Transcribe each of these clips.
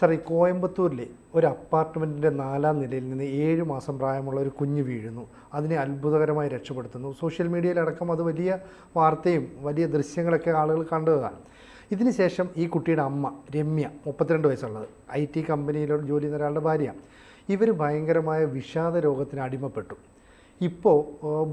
Sir ഈ കോയമ്പത്തൂരിലെ ഒരു അപ്പാർട്ട്മെന്റിന്റെ നാലാം നിലയിൽ നിന്ന് ഏഴ് മാസം പ്രായമുള്ള ഒരു കുഞ്ഞ് വീഴുന്നു. അതിനെ അത്ഭുതകരമായി രക്ഷപ്പെടുത്തുന്നു. സോഷ്യൽ മീഡിയയിലടക്കം അത് വലിയ വാർത്തയും വലിയ ദൃശ്യങ്ങളൊക്കെ ആളുകൾ കണ്ടതാണ് ഇതിനുശേഷം ഈ കുട്ടിയുടെ അമ്മ രമ്യ മുപ്പത്തിരണ്ട് വയസ്സുള്ളത്. ഐ ടി കമ്പനിയിലോ ജോലി ചെയ്യുന്ന ഒരാളുടെ ഭാര്യ. ഇവർ ഭയങ്കരമായ വിഷാദ രോഗത്തിന് അടിമപ്പെട്ടു. ഇപ്പോൾ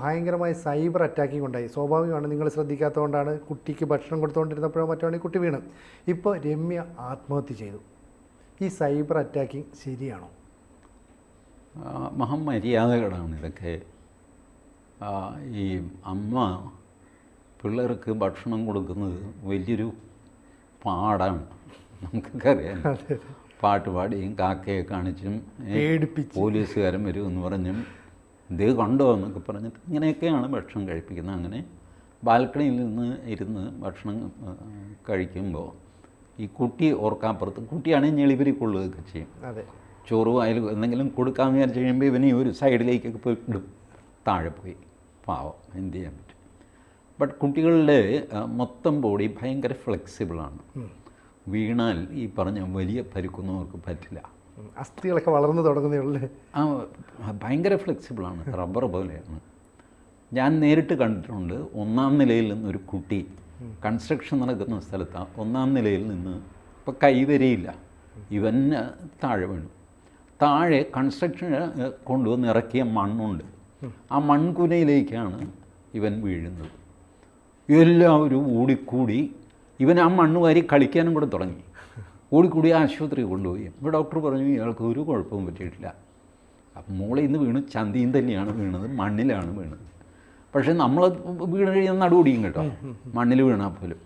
ഭയങ്കരമായ സൈബർ അറ്റാക്കിംഗ് ഉണ്ടായി. സ്വാഭാവികമാണ് നിങ്ങൾ ശ്രദ്ധിക്കാത്തതുകൊണ്ടാണ് കുട്ടിക്ക് ഭക്ഷണം കൊടുത്തുകൊണ്ടിരുന്നപ്പോഴോ മറ്റോ കുട്ടി വീണ്. ഇപ്പോൾ രമ്യ ആത്മഹത്യ ചെയ്തു. ഈ സൈബർ അറ്റാക്കിംഗ് ശരിയാണോ? മഹാമര്യാദകളാണ് ഇതൊക്കെ. ഈ അമ്മ പിള്ളേർക്ക് ഭക്ഷണം കൊടുക്കുന്നത് വലിയൊരു പാടാണ്. നമുക്കൊക്കെ അറിയാം. പാട്ട് പാടിയും കാക്കയെ കാണിച്ചും പോലീസുകാരൻ വരും എന്ന് പറഞ്ഞും ഇത് കണ്ടോ എന്നൊക്കെ പറഞ്ഞിട്ട് ഇങ്ങനെയൊക്കെയാണ് ഭക്ഷണം കഴിപ്പിക്കുന്നത്. അങ്ങനെ ബാൽക്കണിയിൽ നിന്ന് ഇരുന്ന് ഭക്ഷണം കഴിക്കുമ്പോൾ ഈ കുട്ടി ഓർക്കാൻ ഓർക്കാപ്പുറത്ത് കുട്ടിയാണെങ്കിൽ കൊള്ളുക കൊള്ളുകയൊക്കെ ചെയ്യും. ചോറ് വായിൽ എന്തെങ്കിലും കൊടുക്കാമെന്ന് വിചാരിച്ച് കഴിയുമ്പോൾ ഇവനെ ഒരു സൈഡിലേക്കൊക്കെ പോയി ഇടും. താഴെ പോയി. പാവം എന്ത് ചെയ്യാൻ പറ്റും. ബട്ട് കുട്ടികളുടെ മൊത്തം ബോഡി ഭയങ്കര ഫ്ലെക്സിബിളാണ് വീണാൽ ഈ പറഞ്ഞ വലിയ പരുക്കൊന്നും അവർക്ക് പറ്റില്ല. അസ്ഥികളൊക്കെ വളർന്നു തുടങ്ങുന്നേ ആ ഭയങ്കര ഫ്ലെക്സിബിളാണ് റബ്ബർ പോലെയാണ്. ഞാൻ നേരിട്ട് കണ്ടിട്ടുണ്ട് ഒന്നാം നിലയിൽ നിന്നൊരു കുട്ടി കൺസ്ട്രക്ഷൻ നടക്കുന്ന സ്ഥലത്താണ് ഒന്നാം നിലയിൽ നിന്ന് ഇപ്പം കൈവരിയില്ല. ഇവന് താഴെ വീണു. താഴെ കൺസ്ട്രക്ഷൻ കൊണ്ടുവന്ന് ഇറക്കിയ മണ്ണുണ്ട്. ആ മൺകുനയിലേക്കാണ് ഇവൻ വീഴുന്നത്. എല്ലാവരും ഓടിക്കൂടി ഇവൻ ആ മണ്ണ് വാരി കളിക്കാനും കൂടെ തുടങ്ങി. ഓടിക്കൂടി ആശുപത്രി കൊണ്ടുപോയി. ഇപ്പോൾ ഡോക്ടർ പറഞ്ഞു ഇയാൾക്ക് ഒരു കുഴപ്പവും പറ്റിയിട്ടില്ല. അപ്പം മോളെ ഇന്ന് വീണ് ചന്തിയും തന്നെയാണ് വീണത് മണ്ണിലാണ് വീണത്. പക്ഷേ നമ്മൾ വീണ് കഴിയുന്ന നടുപൊടിയും കേട്ടോ. മണ്ണിൽ വീണാൽ പോലും.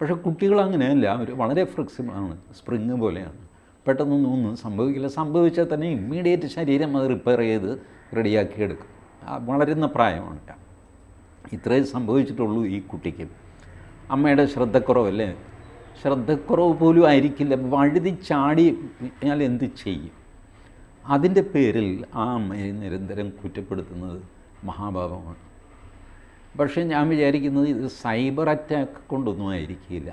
പക്ഷേ കുട്ടികൾ അങ്ങനെയല്ല അവർ വളരെ ഫ്ലെക്സിബിളാണ് സ്പ്രിങ് പോലെയാണ്. പെട്ടെന്നൊന്നും ഒന്നും സംഭവിക്കില്ല. സംഭവിച്ചാൽ തന്നെ ഇമ്മീഡിയറ്റ് ശരീരം അത് റിപ്പയർ ചെയ്ത് റെഡിയാക്കി എടുക്കും. വളരുന്ന പ്രായമാണ് ഇത്രയും സംഭവിച്ചിട്ടുള്ളൂ ഈ കുട്ടിക്ക്. അമ്മയുടെ ശ്രദ്ധക്കുറവല്ലേ? ശ്രദ്ധക്കുറവ് പോലും ആയിരിക്കില്ല. വഴുതി ചാടി ഞാൻ എന്ത് ചെയ്യും? അതിന്റെ പേരിൽ ആ അമ്മയെ നിരന്തരം കുറ്റപ്പെടുത്തുന്നത് മഹാഭാവമാണ്. പക്ഷേ ഞാൻ വിചാരിക്കുന്നത് ഇത് സൈബർ അറ്റാക്ക് കൊണ്ടൊന്നും ആയിരിക്കില്ല.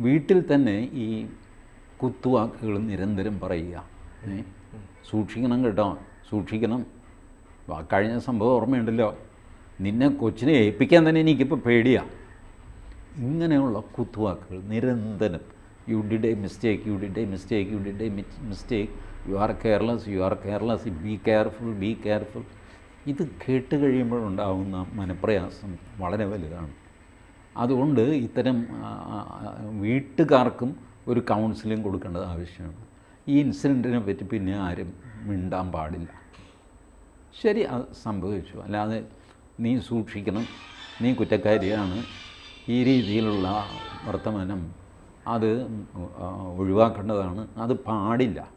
വീട്ടിൽ തന്നെ ഈ കുത്തുവാക്കുകൾ നിരന്തരം പറയുക? സൂക്ഷിക്കണം കേട്ടോ. സൂക്ഷിക്കണം. കഴിഞ്ഞ സംഭവം ഓർമ്മയുണ്ടല്ലോ. നിന്നെ കൊച്ചിനെ ഏൽപ്പിക്കാൻ തന്നെ എനിക്കിപ്പോൾ പേടിയാണ് ഇങ്ങനെയുള്ള കുത്തുവാക്കുകൾ നിരന്തരം. You did a mistake you did a mistake you did a mistake you are careless you are careless be careful be careful ഇത് കേട്ട് കഴിയുമ്പോഴുണ്ടാകുന്ന മനപ്രയാസം വളരെ വലുതാണ്. അതുകൊണ്ട് ഇത്തരം വീട്ടുകാർക്കും ഒരു കൗൺസിലിംഗ് കൊടുക്കേണ്ടത് ആവശ്യമാണ്. ഈ ഇൻസിഡന്റിനെ പറ്റി പിന്നെ ആരും മിണ്ടാൻ പാടില്ല. ശരി അത് സംഭവിച്ചു. അല്ലാതെ നീ സൂക്ഷിക്കണം നീ കുറ്റക്കാരിയാണ്. ഈ രീതിയിലുള്ള വർത്തമാനം അത് ഒഴിവാക്കേണ്ടതാണ്. അത് പാടില്ല.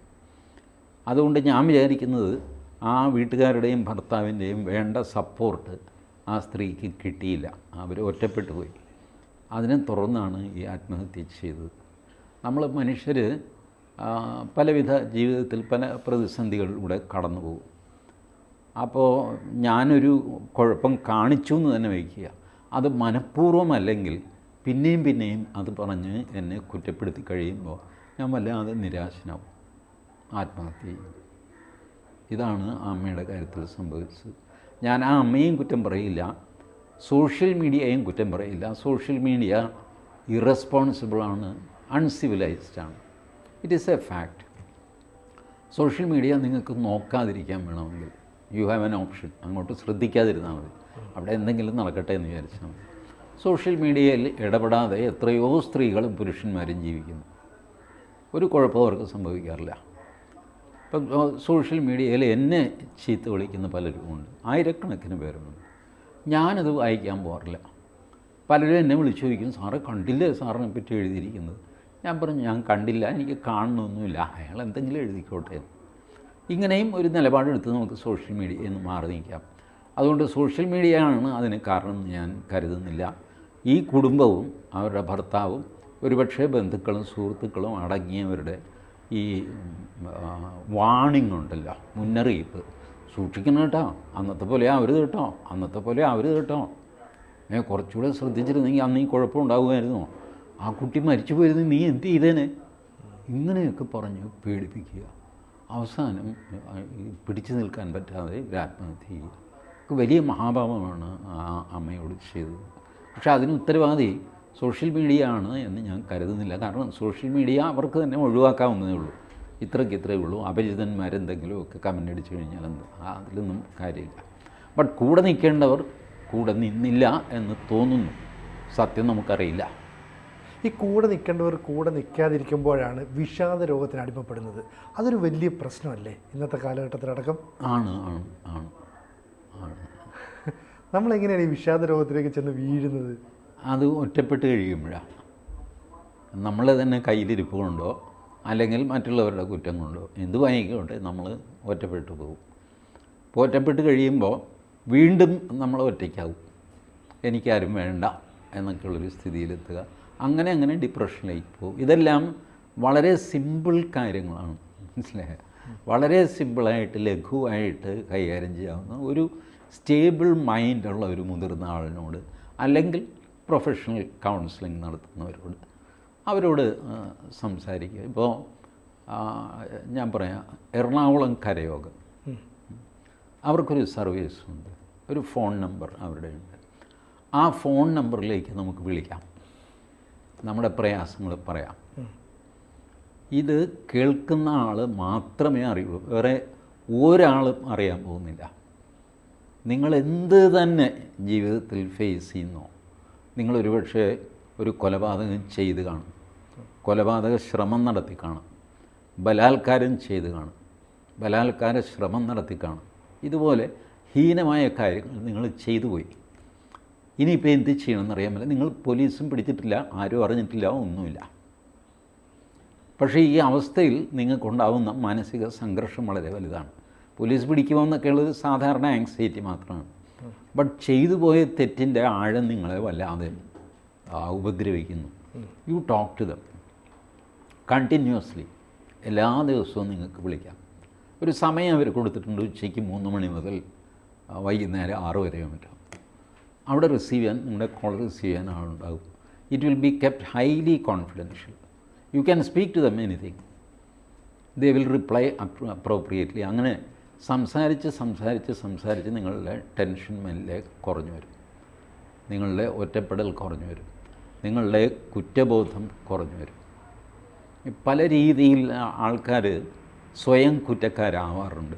അതുകൊണ്ട് ഞാൻ വിചാരിക്കുന്നത് ആ വീട്ടുകാരുടെയും ഭർത്താവിന്റെയും വേണ്ട സപ്പോർട്ട് ആ സ്ത്രീക്ക് കിട്ടിയില്ല. അവർ ഒറ്റപ്പെട്ടു പോയി. അതിനെ തുടർന്നാണ് ഈ ആത്മഹത്യ ചെയ്തത്. നമ്മൾ മനുഷ്യർ പലവിധ ജീവിതത്തിൽ പല പ്രതിസന്ധികളിലൂടെ കടന്നു പോകും. അപ്പോൾ ഞാനൊരു കുഴപ്പം കാണിച്ചു എന്ന് തന്നെ വയ്ക്കുക. അത് മനഃപൂർവമല്ലെങ്കിൽ പിന്നെയും പിന്നെയും അത് പറഞ്ഞ് എന്നെ കുറ്റപ്പെടുത്തി കഴിയുമ്പോൾ ഞാൻ വല്ലാതെ നിരാശനാവും. ആത്മഹത്യ ചെയ്യും. ഇതാണ് ആ അമ്മയുടെ കാര്യത്തിൽ സംഭവിച്ചത്. ഞാൻ ആ അമ്മയും കുറ്റം പറയില്ല സോഷ്യൽ മീഡിയയും കുറ്റം പറയില്ല. സോഷ്യൽ മീഡിയ ഇറസ്പോൺസിബിളാണ് അൺസിവിലൈസ്ഡാണ് it is a fact social media നിങ്ങൾക്ക് നോക്കാതിരിക്കാൻ വേണമെങ്കിൽ യു ഹാവ് എൻ ഓപ്ഷൻ അങ്ങോട്ട് ശ്രദ്ധിക്കാതിരുന്നാൽ മതി. അവിടെ എന്തെങ്കിലും നടക്കട്ടെ എന്ന് വിചാരിച്ചാൽ മതി. സോഷ്യൽ മീഡിയയിൽ ഇടപെടാതെ എത്രയോ സ്ത്രീകളും പുരുഷന്മാരും ജീവിക്കുന്നു. ഒരു കുഴപ്പം അവർക്ക് സംഭവിക്കാറില്ല. ഇപ്പം സോഷ്യൽ മീഡിയയിൽ എന്നെ ചീത്ത വിളിക്കുന്ന പലരും ഉണ്ട്. ആയിരക്കണക്കിന് പേരുണ്ട്. ഞാനത് വായിക്കാൻ പോകാറില്ല. പലരും എന്നെ വിളിച്ചു ചോദിക്കും സാറ് കണ്ടില്ലേ? സാറിനെ പറ്റി എഴുതിയിരിക്കുന്നത്. ഞാൻ പറഞ്ഞു ഞാൻ കണ്ടില്ല. എനിക്ക് കാണണമൊന്നുമില്ല. അയാൾ എന്തെങ്കിലും എഴുതിക്കോട്ടെ. ഇങ്ങനെയും ഒരു നിലപാടെടുത്ത് നമുക്ക് സോഷ്യൽ മീഡിയയിൽ നിന്ന് മാറി നിൽക്കാം. അതുകൊണ്ട് സോഷ്യൽ മീഡിയയാണ് അതിന് കാരണം ഞാൻ കരുതുന്നില്ല. ഈ കുടുംബവും അവരുടെ ഭർത്താവും ഒരുപക്ഷേ ബന്ധുക്കളും സുഹൃത്തുക്കളും അടങ്ങിയവരുടെ ഈ വാണിംഗ് ഉണ്ടല്ലോ മുന്നറിയിപ്പ്. സൂക്ഷിക്കണം കേട്ടോ. അന്നത്തെ പോലെ ആവരുത് കേട്ടോ. അന്നത്തെ പോലെ ആവരുത് കേട്ടോ. ഏ കുറച്ചുകൂടെ ശ്രദ്ധിച്ചിരുന്നെങ്കിൽ അന്ന് ഈ കുഴപ്പമുണ്ടാകുമായിരുന്നു ആ കുട്ടി മരിച്ചു പോയിരുന്നു. നീ എന്ത് ചെയ്തേനെ? ഇങ്ങനെയൊക്കെ പറഞ്ഞ് പേടിപ്പിക്കുക. അവസാനം പിടിച്ചു നിൽക്കാൻ പറ്റാതെ ഇവർ ആത്മഹത്യ ചെയ്യുക. വലിയ മഹാഭാവമാണ് ആ അമ്മയോട് ചെയ്തത്. പക്ഷേ അതിന് ഉത്തരവാദി സോഷ്യൽ മീഡിയ ആണ് എന്ന് ഞാൻ കരുതുന്നില്ല. കാരണം സോഷ്യൽ മീഡിയ അവർക്ക് തന്നെ ഒഴിവാക്കാവുന്നതേ ഉള്ളൂ. ഇത്രയ്ക്ക് ഇത്രയേ ഉള്ളൂ. അപരിചിതന്മാരെന്തെങ്കിലുമൊക്കെ കമന്റ് അടിച്ചു കഴിഞ്ഞാൽ എന്ത്? അതിലൊന്നും കാര്യമില്ല. ബട്ട് കൂടെ നിൽക്കേണ്ടവർ കൂടെ നിന്നില്ല എന്ന് തോന്നുന്നു. സത്യം നമുക്കറിയില്ല. ഈ കൂടെ നിൽക്കേണ്ടവർ കൂടെ നിൽക്കാതിരിക്കുമ്പോഴാണ് വിഷാദ രോഗത്തിന് അടിമപ്പെടുന്നത്. അതൊരു വലിയ പ്രശ്നമല്ലേ ഇന്നത്തെ കാലഘട്ടത്തിലടക്കം? ആണ് ആണ് ആണ് ആണ്. നമ്മളെങ്ങനെയാണ് ഈ വിഷാദ രോഗത്തിലേക്ക് ചെന്ന് വീഴുന്നത്? അത് ഒറ്റപ്പെട്ട് കഴിയുമ്പോഴാണ്. നമ്മൾ തന്നെ കയ്യിലിരിപ്പ് കൊണ്ടോ അല്ലെങ്കിൽ മറ്റുള്ളവരുടെ കുറ്റം കൊണ്ടോ എന്ത് വാങ്ങിക്കോട്ടെ നമ്മൾ ഒറ്റപ്പെട്ടു പോകും. അപ്പോൾ ഒറ്റപ്പെട്ട് കഴിയുമ്പോൾ വീണ്ടും നമ്മൾ ഒറ്റയ്ക്കാവും. എനിക്കാരും വേണ്ട എന്നൊക്കെയുള്ളൊരു സ്ഥിതിയിലെത്തുക. അങ്ങനെ അങ്ങനെ ഡിപ്രഷനിലേക്ക് പോകും. ഇതെല്ലാം വളരെ സിമ്പിൾ കാര്യങ്ങളാണ്. മനസ്സിലായ? വളരെ സിമ്പിളായിട്ട് ലഘുവായിട്ട് കൈകാര്യം ചെയ്യാവുന്ന ഒരു സ്റ്റേബിൾ മൈൻഡുള്ള ഒരു മുതിർന്ന ആളിനോട് അല്ലെങ്കിൽ പ്രൊഫഷണൽ കൗൺസിലിംഗ് നടത്തുന്നവരോട് അവരോട് സംസാരിക്കുക. ഇപ്പോൾ ഞാൻ പറയാം എറണാകുളം കരയോഗം. അവർക്കൊരു സർവീസ് ഉണ്ട്. ഒരു ഫോൺ നമ്പർ അവരുടെ ഉണ്ട്. ആ ഫോൺ നമ്പറിലേക്ക് നമുക്ക് വിളിക്കാം. നമ്മുടെ പ്രയാസങ്ങൾ പറയാം. ഇത് കേൾക്കുന്ന ആൾ മാത്രമേ അറിയൂ. വേറെ ഒരാളും അറിയാൻ പോകുന്നില്ല. നിങ്ങൾ എന്ത് തന്നെ ജീവിതത്തിൽ ഫേസ് ചെയ്യുന്നോ നിങ്ങളൊരു പക്ഷേ ഒരു കൊലപാതകം ചെയ്ത് കാണും. കൊലപാതക ശ്രമം നടത്തി കാണും. ബലാത്കാരം ചെയ്ത് കാണും. ബലാത്കാര ശ്രമം നടത്തി കാണും. ഇതുപോലെ ഹീനമായ കാര്യങ്ങൾ നിങ്ങൾ ചെയ്തു പോയി. ഇനിയിപ്പോൾ എന്ത് ചെയ്യണമെന്ന് അറിയാൻ പറ്റില്ല. നിങ്ങൾ പോലീസും പിടിച്ചിട്ടില്ല ആരും അറിഞ്ഞിട്ടില്ല ഒന്നുമില്ല. പക്ഷേ ഈ അവസ്ഥയിൽ നിങ്ങൾക്കുണ്ടാവുന്ന മാനസിക സംഘർഷം വളരെ വലുതാണ്. പോലീസ് പിടിക്കുമോ എന്നൊക്കെയുള്ളത് സാധാരണ ആങ്സൈറ്റി മാത്രമാണ്. ബട്ട് ചെയ്തു പോയ തെറ്റിന്റെ ആഴം നിങ്ങളെ വല്ലാതെ ഉപദ്രവിക്കുന്നു. You talk to them continuously എല്ലാ ദിവസവും നിങ്ങൾക്ക് വിളിക്കാം. ഒരു സമയം അവർ കൊടുത്തിട്ടുണ്ട് ഉച്ചയ്ക്ക് മൂന്ന് മണി മുതൽ വൈകുന്നേരം ആറ് വരെയോ മറ്റോ അവിടെ റിസീവ് ചെയ്യാൻ നിങ്ങളുടെ കോൾ റിസീവ് ചെയ്യാൻ ആളുണ്ടാകും. It will be kept highly confidential you can speak to them anything they will reply appropriately അങ്ങനെ സംസാരിച്ച് സംസാരിച്ച് സംസാരിച്ച് നിങ്ങളുടെ ടെൻഷൻ മെല്ലെ കുറഞ്ഞു വരും. നിങ്ങളുടെ ഒറ്റപ്പെടൽ കുറഞ്ഞു വരും. നിങ്ങളുടെ കുറ്റബോധം കുറഞ്ഞു വരും. പല രീതിയിൽ ആൾക്കാർ സ്വയം കുറ്റക്കാരാവാറുണ്ട്.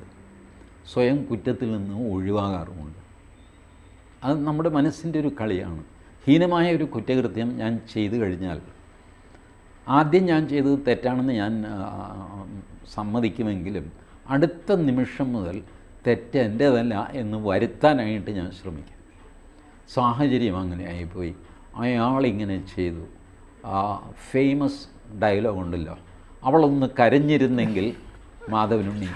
സ്വയം കുറ്റത്തിൽ നിന്ന് ഒഴിവാകാറുമുണ്ട്. അത് നമ്മുടെ മനസ്സിന്റെ ഒരു കളിയാണ്. ഹീനമായ ഒരു കുറ്റകൃത്യം ഞാൻ ചെയ്തു കഴിഞ്ഞാൽ ആദ്യം ഞാൻ ചെയ്തത് തെറ്റാണെന്ന് ഞാൻ സമ്മതിക്കുമെങ്കിലും അടുത്ത നിമിഷം മുതൽ തെറ്റ് എന്റേതല്ല എന്ന് വരുത്താനായിട്ട് ഞാൻ ശ്രമിക്കും. സാഹചര്യം അങ്ങനെ ആയിപ്പോയി. അയാളിങ്ങനെ ചെയ്തു. ആ ഫേമസ് ഡയലോഗ് ഉണ്ടല്ലോ. അവളൊന്ന് കരഞ്ഞിരുന്നെങ്കിൽ മാധവനുണ്ണി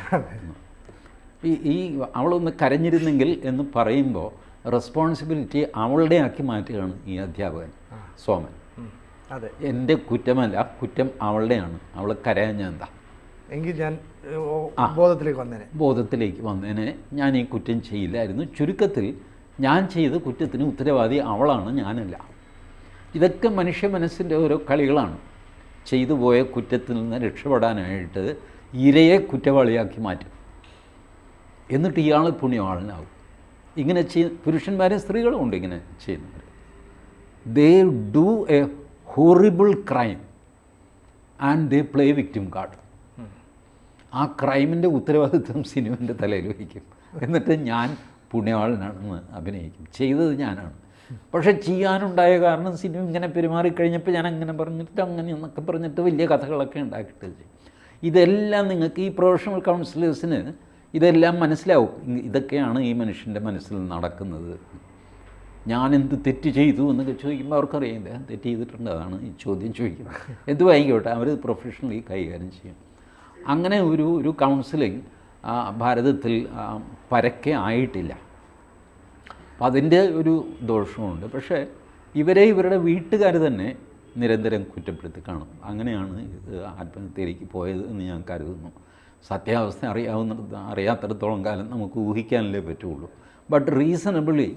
ഈ ഈ അവളൊന്ന് കരഞ്ഞിരുന്നെങ്കിൽ എന്ന് പറയുമ്പോൾ റെസ്പോൺസിബിലിറ്റി അവളുടെ ആക്കി മാറ്റുകയാണ് ഈ അധ്യാപകൻ സോമൻ. അതെ. എന്റെ കുറ്റമല്ല കുറ്റം അവളുടെയാണ്. അവൾ കരയാഞ്ഞെന്താ എങ്കിൽ ഞാൻ ബോധത്തിലേക്ക് വന്നേനെ. ബോധത്തിലേക്ക് വന്നതിന് ഞാൻ ഈ കുറ്റം ചെയ്യില്ലായിരുന്നു. ചുരുക്കത്തിൽ ഞാൻ ചെയ്ത കുറ്റത്തിന് ഉത്തരവാദി അവളാണ് ഞാനല്ല. ഇതൊക്കെ മനുഷ്യ മനസ്സിന്റെ ഓരോ കളികളാണ്. ചെയ്തു പോയ കുറ്റത്തിൽ നിന്ന് രക്ഷപ്പെടാനായിട്ട് ഇരയെ കുറ്റവാളിയാക്കി മാറ്റും. എന്നിട്ട് ഇയാൾ പുണ്യവാളനാവും. ഇങ്ങനെ ചെയ് പുരുഷന്മാരും സ്ത്രീകളും ഉണ്ട് ഇങ്ങനെ ചെയ്യുന്നവർ. They do a horrible crime and they play victim card ആ ക്രൈമിന്റെ ഉത്തരവാദിത്വം സിനിമന്റെ തലയിൽ വയ്ക്കും എന്നിട്ട് ഞാൻ പുണ്യവാളനാണെന്ന് അഭിനയിക്കും. ചെയ്തത് ഞാനാണ്. പക്ഷെ ചെയ്യാനുണ്ടായ കാരണം സിനിമ ഇങ്ങനെ പെരുമാറിക്കഴിഞ്ഞപ്പോൾ ഞാൻ അങ്ങനെ പറഞ്ഞിട്ട് അങ്ങനെ എന്നൊക്കെ പറഞ്ഞിട്ട് വലിയ കഥകളൊക്കെ ഉണ്ടാക്കിയിട്ട് ഇതെല്ലാം നിങ്ങൾക്ക് ഈ പ്രൊഫഷണൽ കൗൺസിലേഴ്സിന് ഇതെല്ലാം മനസ്സിലാവും. ഇതൊക്കെയാണ് ഈ മനുഷ്യന്റെ മനസ്സിൽ നടക്കുന്നത്. ഞാൻ എന്ത് തെറ്റ് ചെയ്തു എന്നൊക്കെ ചോദിക്കുമ്പോൾ അവർക്കറിയില്ല തെറ്റ് ചെയ്തിട്ടുണ്ട്. അതാണ് ഈ ചോദ്യം ചോദിക്കുന്നത്. എന്ത് വായിക്കോട്ടെ അവർ പ്രൊഫഷണലി കൈകാര്യം ചെയ്യും. അങ്ങനെ ഒരു ഒരു കൗൺസിലിംഗ് ഭാരതത്തിൽ പരക്കെ ആയിട്ടില്ല. അപ്പം അതിന്റെ ഒരു ദോഷമുണ്ട് പക്ഷേ ഇവരെ ഇവരുടെ വീട്ടുകാർ തന്നെ നിരന്തരം കുറ്റപ്പെടുത്തി കാണും. അങ്ങനെയാണ് ഇത് ആത്മഹത്യയിലേക്ക് പോയത് എന്ന് ഞാൻ കരുതുന്നു. സത്യാവസ്ഥ അറിയാവുന്ന അറിയാത്തിടത്തോളം കാലം നമുക്ക് ഊഹിക്കാനല്ലേ പറ്റുള്ളൂ. But reasonably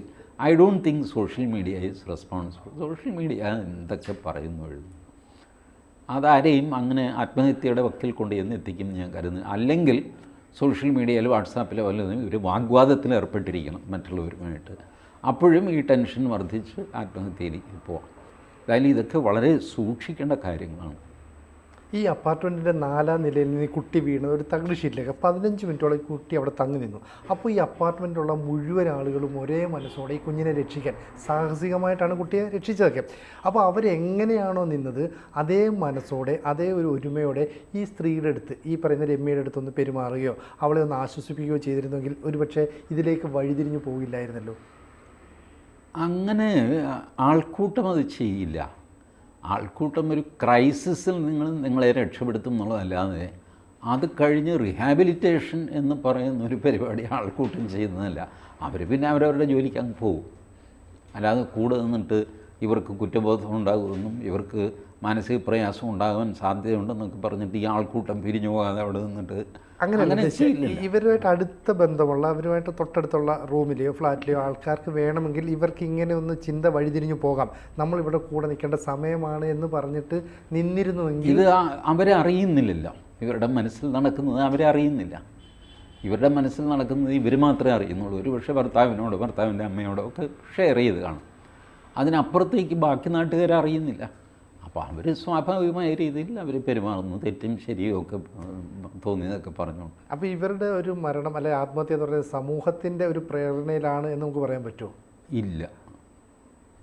I don't think social media is responsible social media എന്തൊക്കെ പറയുന്നു എഴുതുന്നു. അതാരെയും അങ്ങനെ ആത്മഹത്യയുടെ വക്കിൽ കൊണ്ട് ചെന്ന് എത്തിക്കും ഞാൻ കരുതുന്നു. അല്ലെങ്കിൽ സോഷ്യൽ മീഡിയയിൽ വാട്സാപ്പിലോ വല്ലതും ഇവർ വാഗ്വാദത്തിൽ ഏർപ്പെട്ടിരിക്കണം മറ്റുള്ളവരുമായിട്ട്. അപ്പോഴും ഈ ടെൻഷൻ വർദ്ധിച്ച് ആത്മഹത്യയിലേക്ക് പോവാം. അതായത് ഇതൊക്കെ വളരെ സൂക്ഷിക്കേണ്ട കാര്യങ്ങളാണ്. ഈ അപ്പാർട്ട്മെന്റിന്റെ നാലാം നിലയിൽ നിന്ന് കുട്ടി വീണ് ഒരു തകിട് ഷീറ്റിലേക്ക് പതിനഞ്ച് മിനിറ്റോളം ഈ കുട്ടി അവിടെ തങ്ങി നിന്നു. അപ്പോൾ ഈ അപ്പാർട്ട്മെന്റിലുള്ള മുഴുവൻ ആളുകളും ഒരേ മനസ്സോടെ ഈ കുഞ്ഞിനെ രക്ഷിക്കാൻ സാഹസികമായിട്ടാണ് കുട്ടിയെ രക്ഷിച്ചതൊക്കെ. അപ്പോൾ അവരെങ്ങനെയാണോ നിന്നത് അതേ മനസ്സോടെ അതേ ഒരു ഒരുമയോടെ ഈ സ്ത്രീയുടെ അടുത്ത് ഈ പറയുന്ന രമ്യയുടെ അടുത്തൊന്ന് പെരുമാറുകയോ അവളെ ഒന്ന് ആശ്വസിപ്പിക്കുകയോ ചെയ്തിരുന്നെങ്കിൽ ഒരുപക്ഷെ ഇതിലേക്ക് വഴിതിരിഞ്ഞു പോകില്ലായിരുന്നല്ലോ? അങ്ങനെ ആൾക്കൂട്ടം അത് ചെയ്യില്ല. ആൾക്കൂട്ടം ഒരു ക്രൈസിസിൽ നിങ്ങൾ നിങ്ങളെ രക്ഷപ്പെടുത്തും എന്നുള്ളതല്ലാതെ അത് കഴിഞ്ഞ് റിഹാബിലിറ്റേഷൻ എന്ന് പറയുന്ന ഒരു പരിപാടി ആൾക്കൂട്ടം ചെയ്യുന്നതല്ല. അവർ പിന്നെ അവരവരുടെ ജോലിക്ക് അങ്ങ് പോകും അല്ലാതെ കൂടെ നിന്നിട്ട് ഇവർക്ക് കുറ്റബോധം ഉണ്ടാകുമെന്നും ഇവർക്ക് മാനസിക പ്രയാസം ഉണ്ടാകാൻ സാധ്യതയുണ്ടെന്നൊക്കെ പറഞ്ഞിട്ട് ഈ ആൾക്കൂട്ടം പിരിഞ്ഞു പോകാതെ അവിടെ നിന്നിട്ട് അങ്ങനെ. ഇവരുമായിട്ട് അടുത്ത ബന്ധമുള്ള അവരുമായിട്ട് തൊട്ടടുത്തുള്ള റൂമിലെയോ ഫ്ലാറ്റിലെയോ ആൾക്കാർക്ക് വേണമെങ്കിൽ ഇവർക്ക് ഇങ്ങനെ ഒന്ന് ചിന്ത വഴിതിരിഞ്ഞു പോകാം. നമ്മൾ ഇവിടെ കൂടെ നിൽക്കേണ്ട സമയമാണ് എന്ന് പറഞ്ഞിട്ട് നിന്നിരുന്നുവെങ്കിൽ ഇത് അവരെ അറിയുന്നില്ലല്ലോ. ഇവരുടെ മനസ്സിൽ നടക്കുന്നത് അവരെ അറിയുന്നില്ല. ഇവരുടെ മനസ്സിൽ നടക്കുന്നത് ഇവർ മാത്രമേ അറിയുന്നുള്ളൂ. ഒരു പക്ഷേ ഭർത്താവിനോടോ ഭർത്താവിന്റെ അമ്മയോടോ ഒക്കെ ഷെയർ ചെയ്ത് കാണും. അതിനപ്പുറത്തേക്ക് ബാക്കി നാട്ടുകാർ അറിയുന്നില്ല. അപ്പോൾ അവർ സ്വാഭാവികമായ രീതിയിൽ അവർ പെരുമാറുന്നു. തെറ്റും ശരിയും ഒക്കെ തോന്നിയതൊക്കെ പറഞ്ഞു അപ്പോൾ ഇവരുടെ ഒരു മരണം അല്ലെ ആത്മഹത്യ എന്ന് പറയുന്നത് സമൂഹത്തിന്റെ ഒരു പ്രേരണയിലാണ് എന്ന് നമുക്ക് പറയാൻ പറ്റുമോ? ഇല്ല.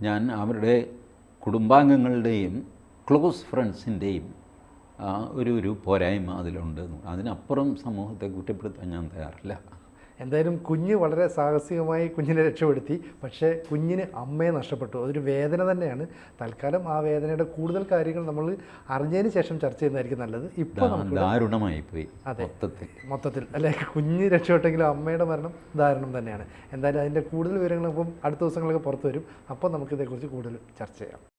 ഞാൻ അവരുടെ കുടുംബാംഗങ്ങളുടെയും ക്ലോസ് ഫ്രണ്ട്സിന്റെയും ഒരു ഒരു പോരായ്മ അതിലുണ്ട്. അതിനപ്പുറം സമൂഹത്തെ കുറ്റപ്പെടുത്താൻ ഞാൻ തയ്യാറില്ല. എന്തായാലും കുഞ്ഞ് വളരെ സാഹസികമായി കുഞ്ഞിനെ രക്ഷപ്പെടുത്തി. പക്ഷേ കുഞ്ഞിന് അമ്മയെ നഷ്ടപ്പെട്ടു. അതൊരു വേദന തന്നെയാണ്. തൽക്കാലം ആ വേദനയുടെ കൂടുതൽ കാര്യങ്ങൾ നമ്മൾ അറിഞ്ഞതിന് ശേഷം ചർച്ച ചെയ്യുന്നതായിരിക്കും നല്ലത്. ഇപ്പോൾ ദാരുണമായി പോയി അതെ. മൊത്തത്തിൽ. മൊത്തത്തിൽ. അല്ലെ? കുഞ്ഞ് രക്ഷപ്പെട്ടെങ്കിലും അമ്മയുടെ മരണം ദാരുണം തന്നെയാണ്. എന്തായാലും അതിന്റെ കൂടുതൽ വിവരങ്ങൾ അപ്പം അടുത്ത ദിവസങ്ങളൊക്കെ പുറത്തു വരും. അപ്പോൾ നമുക്കിതേക്കുറിച്ച് കൂടുതൽ ചർച്ച ചെയ്യാം.